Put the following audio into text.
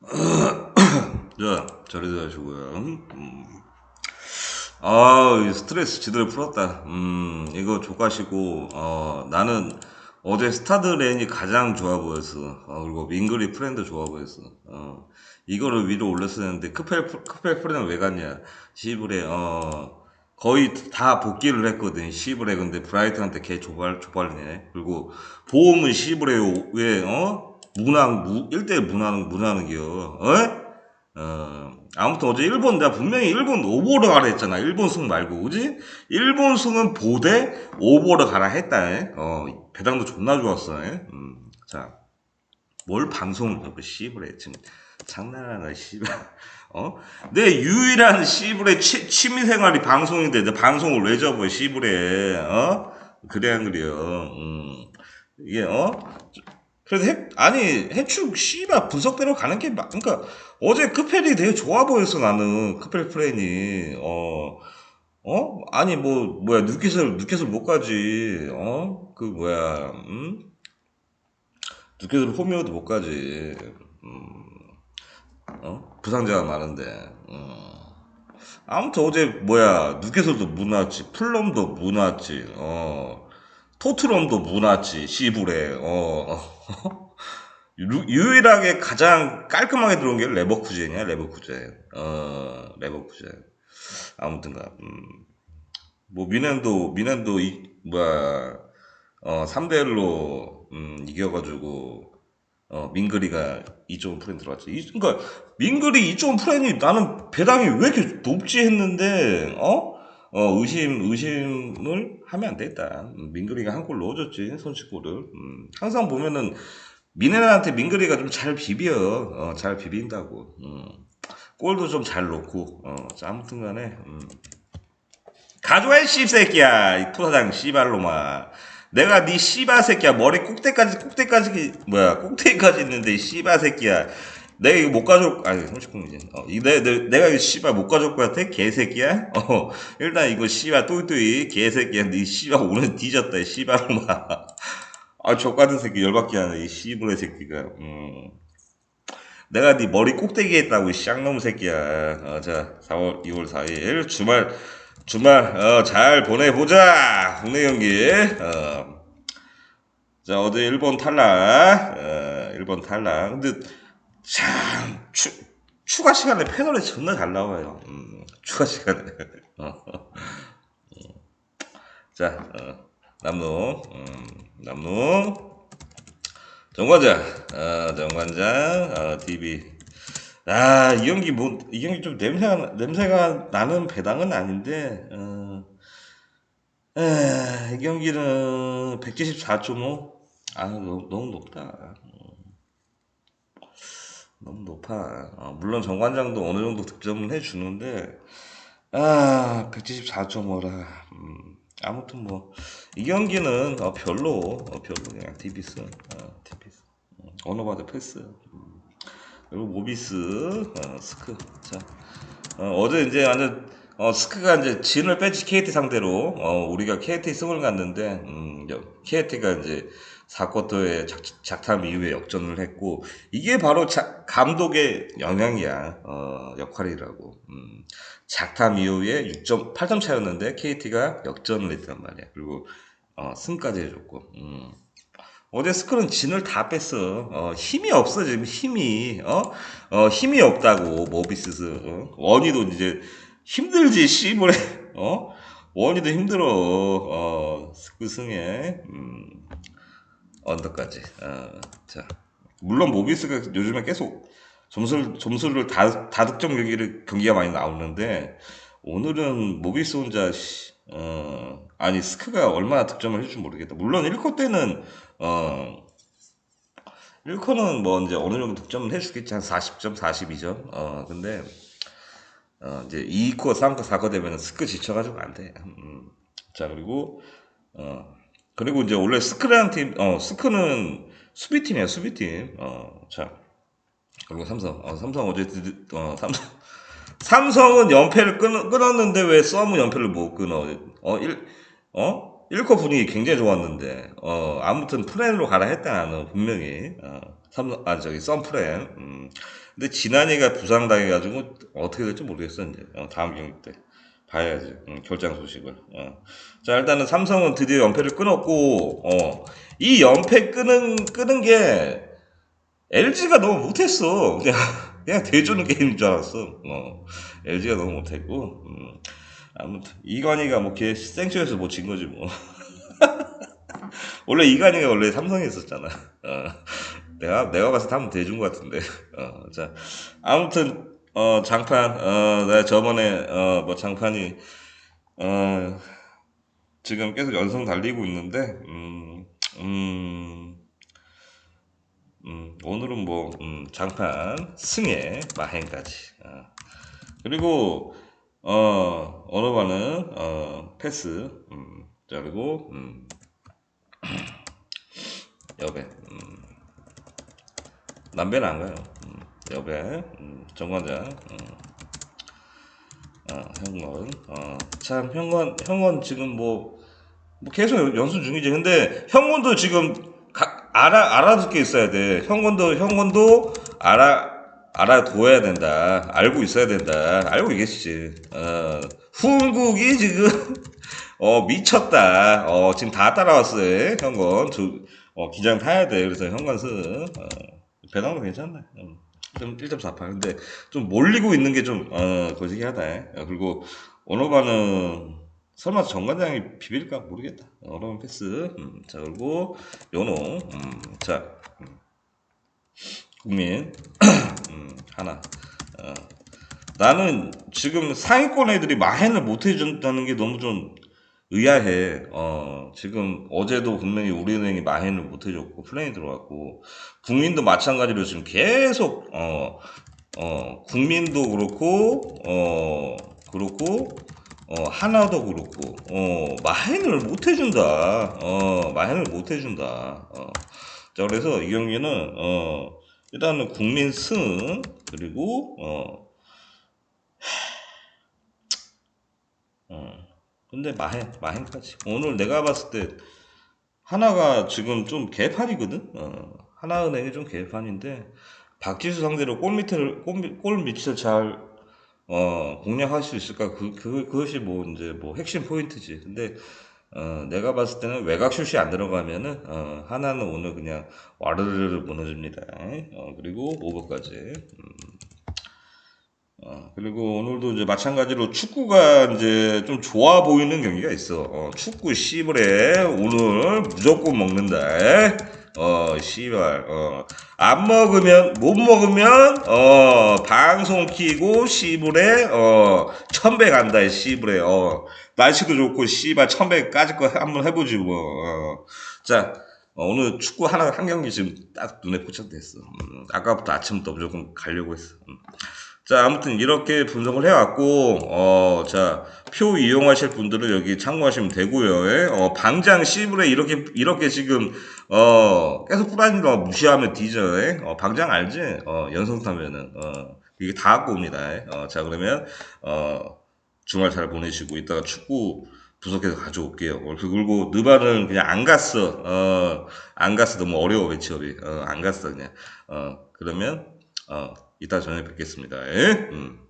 자, 자리도 하시고요. 음. 아, 이 스트레스 제대로 풀었다. 음, 이거 조가시고, 어, 나는 어제 스타드랜이 가장 좋아 보였어. 어, 그리고 윙글이 프렌드 좋아 보였어. 어, 이거를 위로 올렸어야 했는데, 크펠, 크펠 프렌은 왜 갔냐? 시브레, 어, 거의 다 복귀를 했거든. 시브레, 근데 브라이트한테 걔 조발, 조발이네. 그리고 보험은 시브레, 왜, 어? 문항, 무, 1대1 문하는, 문하는 기요. 어? 어, 아무튼 어제 일본, 내가 분명히 일본 오버로 가라 했잖아. 일본 승 말고, 그지? 일본 승은 보되 오버로 가라 했다. 에? 어, 배당도 존나 좋았어. 에? 음, 자, 뭘 방송을 하고 씨부래 지금 장난하나 씨발. 어? 내 유일한 씨부레 취, 취미생활이 방송인데 내 방송을 왜 접어 씨부레 어? 그래 안 그래요. 음. 이게 어? 그래서 해, 아니 해축 씨발 분석대로 가는 게 막, 그러니까 어제 크펠이 되게 좋아 보였어 나는 크펠 프레인이 어. 어? 아니 뭐 뭐야 뉴캐슬 뉴캐슬 못 가지 어? 그 뭐야 음? 뉴캐슬 홈이어도 못 가지 음. 어? 부상자가 많은데 음. 아무튼 어제 뭐야 뉴캐슬도 못 나왔지 플럼도 못 나왔지 어. 못 나왔지 시불에 어. 어. 유- 유일하게 가장 깔끔하게 들어온 게 레버쿠젠이야 레버쿠젠 어 레버쿠젠 아무튼가 음. 뭐 미넨도 미넨도 이 뭐야 어 3대 1로 음, 이겨가지고 어 민그리가 2.5 프레임 들어갔지. 이, 그러니까 민그리 2.5 프레임이 나는 배당이 왜 이렇게 높지 했는데 어? 어 의심 의심을 하면 안 되겠다. 음, 민그리가 한 골 넣어줬지 선취골을. 음, 항상 보면은 미네한테 민그리가 좀 잘 비벼. 어, 잘 비빈다고. 음. 골도 좀 잘 넣고. 어, 자, 아무튼 간에. 음. 가져와 이 씹새끼야 이 토사장 씨발로마 내가 네 씨발 새끼야 머리 꼭대까지 꼭대까지 뭐야 꼭대기까지 있는데 이 씨발 새끼야 내가 이거 못 가져올 아니 30분이지 어, 이 내, 내, 내가 이거 씨발 못 가져올 것 같아 개새끼야? 어 일단 이거 씨발 뚜이뚜이 개새끼야. 네 씨발 오늘 뒤졌다 이 씨발로마 아 족같은 새끼 열받게 하네 이 씨부레 새끼가. 음. 내가 네 머리 꼭대기에 있다고 이 쌍놈 새끼야. 어 자 4월 2월 4일 주말 주말 어, 잘 보내보자 국내 경기. 어. 자 어제 일본 탈락. 어, 일본 탈락. 근데 참 추, 추가 시간에 패널이 존나 잘 나와요 음, 추가 시간에 어. 자 어, 남농 음, 남농 정관장 어, 정관장 어, TV 아, 이 경기 뭐, 이 경기 좀 냄새가, 냄새가 나는 배당은 아닌데, 어, 에, 이 경기는 174.5? 아, 너무, 너무 높다. 너무 높아. 어, 물론 정관장도 어느 정도 득점은 해주는데, 아, 174.5라. 음, 아무튼 뭐, 이 경기는 어, 별로, 어, 별로 그냥 디비스, 어, 디비스. 음, 어느 봐도 패스. 음. 그리고 모비스, 어, 스크. 자, 어, 제 이제 완전 어, 스크가 이제 진을 뺐지 KT 상대로 어, 우리가 KT 승을 갔는데 음, KT가 이제 4쿼터에 작, 작탐 이후에 역전을 했고 이게 바로 자- 감독의 영향이야 어, 역할이라고 음, 작탐 이후에 6점 8점 차였는데 KT가 역전을 했단 말이야 그리고 어, 승까지 해줬고 음. 어제 스크는 진을 다 뺐어. 어, 힘이 없어, 지금 힘이. 어? 어, 힘이 없다고, 모비스스. 어? 원희도 이제 힘들지, 씨부레. 어? 원희도 힘들어. 어, 스크 승에. 음, 언더까지. 어, 자. 물론 모비스가 요즘에 계속 점수를, 점수를 다, 다득점 경기를, 경기가 많이 나오는데, 오늘은 모비스 혼자, 씨, 어, 아니, 스크가 얼마나 득점을 해줄지 모르겠다. 물론 1쿼 때는, 어, 1쿼는 뭐 이제 어느 정도 득점은 해주겠지. 한 40점, 42점. 어, 근데, 어, 이제 2쿼, 3쿼, 4쿼 되면 스크 지쳐가지고 안 돼. 음. 자, 그리고, 어, 그리고 이제 원래 스크라는 팀, 어, 스크는 수비팀이야, 수비팀. 어, 자. 그리고 삼성. 어, 삼성 어제, 어, 삼성. 삼성은 연패를 끊, 끊었는데 왜 썸은 연패를 못 끊어? 어, 일, 어? 1컷 분위기 굉장히 좋았는데, 어, 아무튼 프렌으로 가라 했다, 나는, 분명히. 어, 삼, 아, 저기, 썬프렌. 음. 근데 지난이가 부상당해가지고, 어떻게 될지 모르겠어, 이제. 어, 다음 경기 때. 봐야지. 음, 결장 소식을. 어. 자, 일단은 삼성은 드디어 연패를 끊었고, 어, 이 연패 끄는, 끄는 게, LG가 너무 못했어. 그냥, 그냥 대주는 게임인 줄 알았어. 어, LG가 너무 못했고, 음. 아무튼 이관이가 뭐걔 생쇼에서 뭐 진 거지 뭐. 원래 이관이가 원래 삼성에 있었잖아. 어, 내가 내가 봤을 때 한번 대준 것 같은데. 어, 자 아무튼 어 장판 어 내가 저번에 어 뭐 장판이 어 지금 계속 연성 달리고 있는데 음, 음, 음, 오늘은 뭐 음, 장판 승에 마행까지. 어. 그리고 어, 언어반은, 어, 패스, 음, 자, 그리고, 음, 여배, 음, 남배는 안 가요. 음, 여배, 음, 정관장, 음, 어, 형건, 어, 참, 형건, 형건 지금 뭐, 뭐 계속 연수 중이지. 근데 형건도 지금 가- 알아, 알아듣게 있어야 돼. 형건도, 형건도 알아, 알아둬야 된다. 알고 있어야 된다. 알고 있겠지. 어, 훈국이 지금, 어, 미쳤다. 어, 지금 다 따라왔어요. 현건. 저, 어, 기장 타야 돼. 그래서 현관 쓰. 어, 배당도 괜찮네. 음. 좀 1.48. 근데 좀 몰리고 있는 게 좀, 어, 거시기하다. 어, 그리고, 오노바는 설마 정관장이 비빌까 모르겠다. 어려운 패스. 음, 자, 그리고, 요노. 음, 자, 음. 국민. 음, 하나. 어. 나는 지금 상위권 애들이 마행을 못 해준다는 게 너무 좀 의아해. 어, 지금 어제도 분명히 우리은행이 마행을 못 해줬고, 플레이 들어갔고, 국민도 마찬가지로 지금 계속, 어, 어, 국민도 그렇고, 어, 그렇고, 어, 하나도 그렇고, 어, 마행을 못 해준다. 어, 마행을 못 해준다. 어. 자, 그래서 이 경기는, 어, 일단은 국민 승, 그리고, 어, 어, 근데 마행, 마행까지. 오늘 내가 봤을 때, 하나가 지금 좀 개판이거든? 어, 하나은행이 좀 개판인데, 박지수 상대로 골 밑을, 골, 밑을 잘, 어, 공략할 수 있을까? 그, 그, 그것이 뭐, 이제 뭐 핵심 포인트지. 근데, 어, 내가 봤을 때는 외곽 슛이 안 들어가면은, 어, 하나는 오늘 그냥 와르르르 무너집니다. 어, 그리고 오버까지. 음, 어, 그리고 오늘도 이제 마찬가지로 축구가 이제 좀 좋아 보이는 경기가 있어. 어, 축구 씨발에 오늘 무조건 먹는다. 어, 씨발. 어, 안 먹으면 못 먹으면 어, 방송 키고 씨발에 어, 천배 간다. 씨발에. 어, 날씨도 좋고 씨발 천배 까짓 거 한번 해보지 뭐. 어. 자. 어, 오늘 축구 하나 한 경기 지금 딱 눈에 포착됐어. 음, 아까부터 아침부터 무조건 가려고 했어. 음. 자, 아무튼 이렇게 분석을 해왔고, 어, 자, 표 이용하실 분들은 여기 참고하시면 되고요. 예? 어, 방장 C불에 이렇게, 이렇게 지금, 어, 계속 꾸라니 거 무시하면 뒤져. 예? 어, 방장 알지? 어, 연성 타면은, 어, 이게 다 갖고 옵니다. 예? 어, 자, 그러면, 어, 주말 잘 보내시고, 이따가 축구 분석해서 가져올게요. 어, 그리고 느바는 그냥 안 갔어. 어, 안 갔어. 너무 어려워, 매치업이. 어, 안 갔어, 그냥. 어, 그러면, 어, 이따 저녁에 뵙겠습니다. 예? 음.